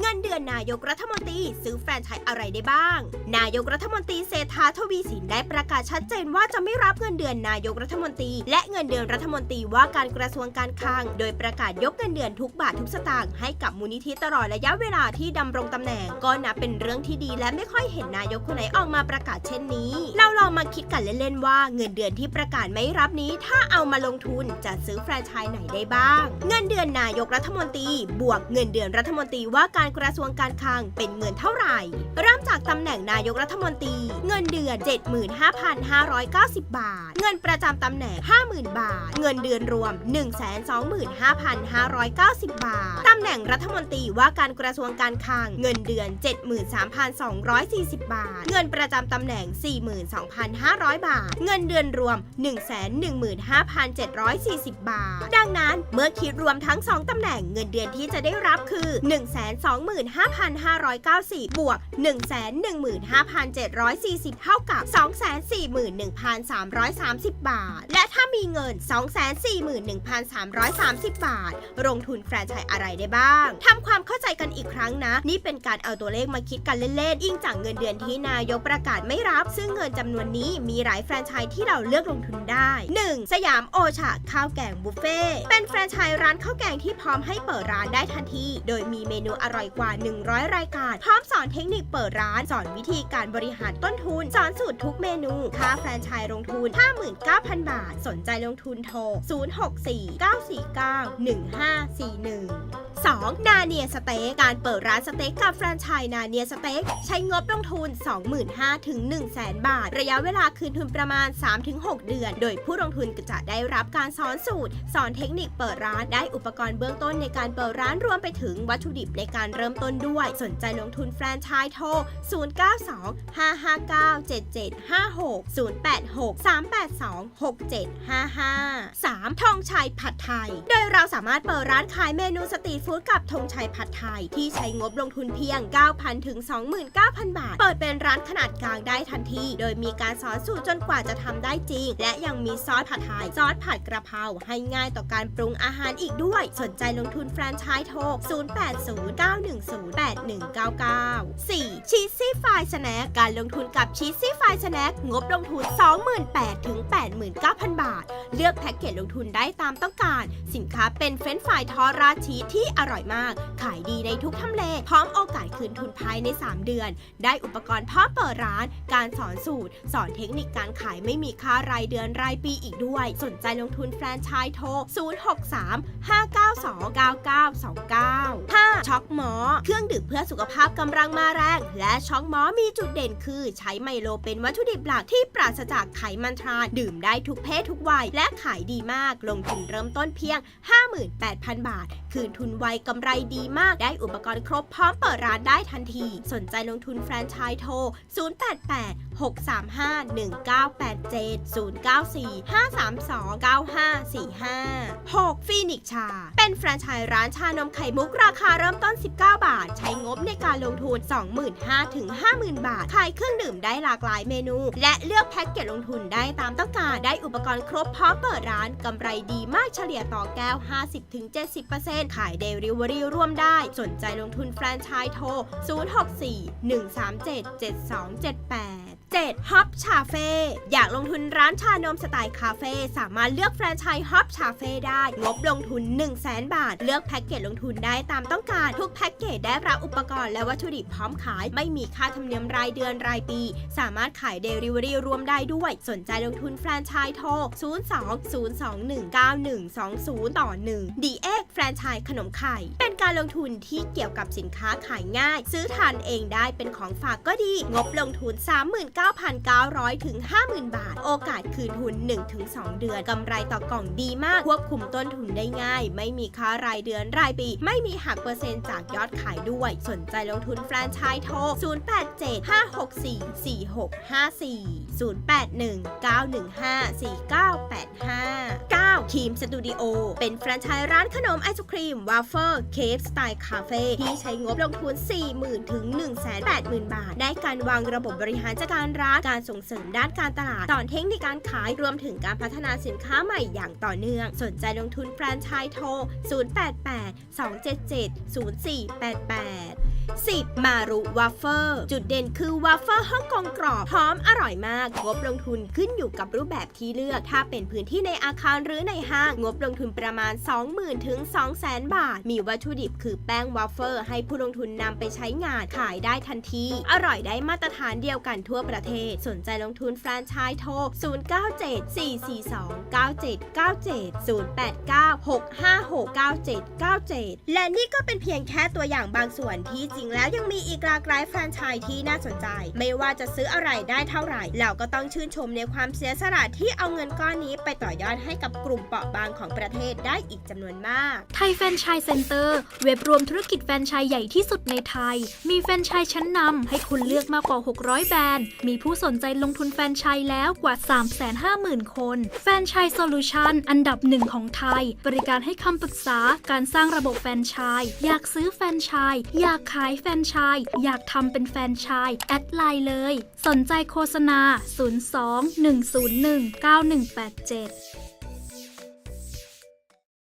เงินเดือนนายกรัฐมนตรีซื้อแฟรนไชส์อะไรได้บ้าง นายกรัฐมนตรีเศรษฐาทวีสินได้ประกาศชัดเจนว่าจะไม่รับเงินเดือนนายกรัฐมนตรี และเงินเดือนรัฐมนตรีว่าการกระทรวงการคลัง โดยประกาศยกเงินเดือนทุกบาททุกสตางค์ให้กับมูลนิธิตลอดระยะเวลาที่ดำรงตำแหน่ง ก็นับเป็นเรื่องที่ดีและไม่ค่อยเห็นนายกคนไหนออกมาประกาศเช่นนี้ เราลองมาคิดกันเล่นๆว่าเงินเดือนที่ประกาศไม่รับนี้ ถ้าเอามาลงทุนจะซื้อแฟรนไชส์ไหนได้บ้าง เงินเดือนนายกรัฐมนตรี บวกเงินเดือนรัฐมนตรีว่าการกระทรวงการคลังเป็นเงินเท่าไหร่ เริ่มจากตำแหน่งนายกรัฐมนตรี เงินเดือน 75,590 บาท เงินประจำตำแหน่ง 50,000 บาท เงินเดือนรวม 125,590 บาท ตำแหน่งรัฐมนตรีว่าการกระทรวงการคลัง เงินเดือน 73,240 บาท เงินประจำตำแหน่ง 42,500 บาท เงินเดือนรวม 115,740 บาท ดังนั้นเมื่อคิดรวมทั้ง 2ตำแหน่งเงินเดือนที่จะได้รับคือ25,590 บวก 115,740 เท่ากับ 241,330 บาท และถ้ามีเงิน 241,330 บาท ลงทุนแฟรนไชส์อะไรได้บ้าง ทำความเข้าใจกันอีกครั้งนะ นี่เป็นการเอาตัวเลขมาคิดกันเล่นๆ อิงจากเงินเดือนที่นายกประกาศไม่รับ ซึ่งเงินจำนวนนี้มีหลายแฟรนไชส์ที่เราเลือกลงทุนได้ 1. สยามโอชาข้าวแกงบุฟเฟ่ เป็นแฟรนไชส์ร้านข้าวแกงที่พร้อมให้เปิดร้านได้ทันที โดยมีเมนูอร่อยกว่า 100 รายการ พร้อมสอนเทคนิคเปิดร้าน สอนวิธีการบริหารต้นทุน สอนสูตรทุกเมนู ค่าแฟรนไชส์ลงทุน 59,000 บาท สนใจลงทุนโทร 064-949-1541 2. นาเนียสเต็กการเปิดร้านสเต็กกับแฟรนไชส์นาเนียสเต็กใช้งบลงทุน 25,000ถึง100,000 บาท ระยะเวลาคืนทุนประมาณ 3-6 เดือน โดยผู้ลงทุนจะได้รับการสอนสูตร สอนเทคนิคเปิดร้านได้อุปกรณ์เบื้องต้นในการเปิดร้านรวมไปถึงวัตถุดิบในการเริ่มต้นด้วย สนใจลงทุนแฟรนไชส์โทร 092-559-7756 086-382-6755 3. ธงชัยผัดไทย โดยเราสามารถเปิดร้านขายเมนูสตรีทฟู้ดกับธงชัยผัดไทย ที่ใช้งบลงทุนเพียง 9,000 ถึง 29,000 บาท เปิดเป็นร้านขนาดกลางได้ทันที โดยมีการสอนสูตรจนกว่าจะทำได้จริง และยังมีซอสผัดไทย ซอสผัดกระเพราให้ง่ายต่อการปรุงอาหารอีกด้วย สนใจลงทุนแฟรนไชส์โทร 0809108199 4. ชีสซี่ไฟสแน็คการลงทุนกับชีสซี่ไฟสแน็คงบลงทุน 28,000ถึง89,000 บาท เลือกแพ็กเกจลงทุนได้ตามต้องการ สินค้าเป็นเฟรนช์ฟรายทอราชีที่อร่อยมาก ขายดีในทุกทำเล พร้อมโอกาสคืนทุนภายใน 3 เดือน ได้อุปกรณ์พร้อมเปิดร้าน การสอนสูตร สอนเทคนิคการขายไม่มีค่ารายเดือนรายปีอีกด้วย สนใจลงทุนแฟรนไชส์โทร 063 592 9929 5. ช็อกหมอ เครื่องดื่มเพื่อสุขภาพกำลังมาแรง และช็อกหมอมีจุดเด่นคือ ใช้ไมโลเป็นวัตถุดิบหลักที่ปราศจากไขมันทรานดื่มได้ทุกเพศทุกวัย และขายดีมาก ลงทุนเริ่มต้นเพียง 58,000 บาท คืนทุนไวกำไรดีมากได้อุปกรณ์ครบพร้อมเปิดร้านได้ทันที สนใจลงทุนแฟรนไชส์โทร 088 635 1987 094 532 9545 6. ฟีนิกชา เป็นแฟรนไชส์ร้านชานมไข่มุกราคาเริ่มต้น 19 บาท ใช้งบในการลงทุน 25,000ถึง50,000 บาท ขายเครื่องดื่มได้หลากหลายเมนู และเลือกแพ็กเกจลงทุนได้ตามต้องการ ได้อุปกรณ์ครบพร้อมเปิดร้านกำไรดีมากเฉลี่ยต่อแก้ว 50-70%ขายเดลิเวอรี่ร่วมได้ สนใจลงทุนแฟรนไชส์โทร 064-137-7278 7. ฮับชาเฟ่อยากลงทุนร้านชานมสไตล์คาเฟ่สามารถเลือกแฟรนไชส์ฮับชาเฟ่ได้ งบลงทุน 1 0 0 0 0แบาท เลือกแพ็กเกจลงทุนได้ตามต้องการ ทุกแพ็กเกจได้รับอุปกรณ์และวัตถุดิบพร้อมขาย ไม่มีค่าธรรมเนียมรายเดือนรายปี สามารถขายเดลิเวอรี่รวมได้ด้วย สนใจลงทุนแฟรนไชส์โทร 02-021-9120 ต่อ1ดีเอ็กแฟรนไชส์ขนมไข่ เป็นการลงทุนที่เกี่ยวกับสินค้าขายง่าย ซื้อทานเองได้เป็นของฝากก็ดี งบลงทุน 30,000 9,900 ถึง 50,000 บาท โอกาสคืนทุน 1-2 เดือนกำไรต่อกล่องดีมาก ควบคุมต้นทุนได้ง่าย ไม่มีค่ารายเดือนรายปี ไม่มีหักเปอร์เซ็นต์จากยอดขายด้วย สนใจลงทุนแฟรนไชส์โทร 087-564-4654 081-915-4985 ทีมสตูดิโอ เป็นแฟรนไชส์ร้านขนมไอศครีมวาฟเฟิลเคฟสไตล์คาเฟ่ที่ใช้งบลงทุน 40,000 ถึง 180,000 บาท ได้การวางระบบบริหารจัดการร้านการส่งเสริมด้านการตลาดสอนเทคนิคการขายรวมถึงการพัฒนาสินค้าใหม่อย่างต่อเนื่อง สนใจลงทุนแฟรนไชส์โทร 088 277 0488 10. มารุวาฟเฟิลจุดเด่นคือวาฟเฟิลฮ่องกงกรอบ หอมอร่อยมาก งบลงทุนขึ้นอยู่กับรูปแบบที่เลือก ถ้าเป็นพื้นที่ในอาคารหรือในห้าง งบลงทุนประมาณ 20,000 ถึง 200,000 บาท มีวัตถุดิบคือแป้งวาฟเฟิลให้ผู้ลงทุนนำไปใช้งานขายได้ทันที อร่อยได้มาตรฐานเดียวกันทั่วประเทศ สนใจลงทุนแฟรนไชส์โทร 0974429797และนี่ก็เป็นเพียงแค่ตัวอย่างบางส่วนที่ริงแล้วยังมีอีกหลากหลายแฟรนไชส์ที่น่าสนใจ ไม่ว่าจะซื้ออะไรได้เท่าไหร่เราก็ต้องชื่นชมในความเสียสละที่เอาเงินก้อนนี้ไปต่อยอดให้กับกลุ่มเปราะบางของประเทศได้อีกจำนวนมาก ไทยแฟรนไชส์เซ็นเตอร์เว็บรวมธุรกิจแฟรนไชส์ใหญ่ที่สุดในไทย มีแฟรนไชส์ชั้นนำให้คุณเลือกมากกว่า 600 แบรนด์ มีผู้สนใจลงทุนแฟรนไชส์แล้วกว่า 350,000 คน แฟรนไชส์โซลูชันอันดับหนึ่งของไทย บริการให้คำปรึกษาการสร้างระบบแฟรนไชส์อยากซื้อแฟรนไชส์อยากขายายแฟนชายอยากทำเป็นแฟนชาย แอดไลน์เลย สนใจโฆษณา 02 101 9187